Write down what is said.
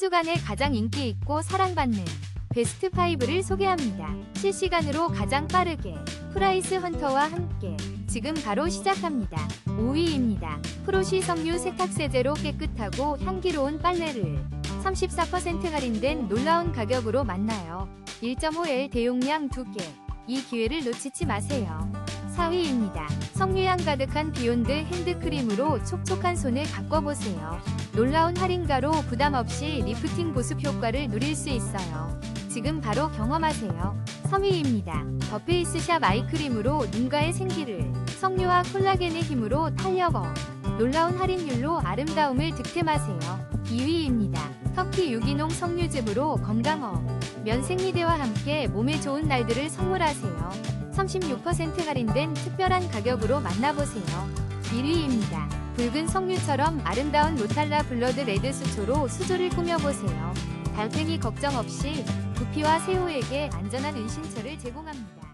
주간에 가장 인기 있고 사랑받는 베스트 5를 소개합니다. 실시간으로 가장 빠르게 프라이스 헌터와 함께 지금 바로 시작합니다. 5위입니다. 프로시 석류 세탁세제로 깨끗하고 향기로운 빨래를 34% 할인된 놀라운 가격으로 만나요. 1.5L 대용량 2개. 이 기회를 놓치지 마세요. 4위입니다. 석류향 가득한 비욘드 핸드크림으로 촉촉한 손을 가꿔보세요. 놀라운 할인가로 부담 없이 리프팅 보습 효과를 누릴 수 있어요. 지금 바로 경험하세요. 3위입니다. 더페이스샵 아이크림으로 눈가의 생기를 석류와 콜라겐의 힘으로 탄력업. 놀라운 할인율로 아름다움을 득템하세요. 2위입니다. 터키 유기농 석류즙으로 건강업. 면생리대와 함께 몸에 좋은 날들을 선물하세요. 36% 할인된 특별한 가격으로 만나보세요. 1위입니다. 붉은 석류처럼 아름다운 로탈라 블러드 레드 수초로 수조를 꾸며보세요. 달팽이 걱정 없이 부피와 새우에게 안전한 은신처를 제공합니다.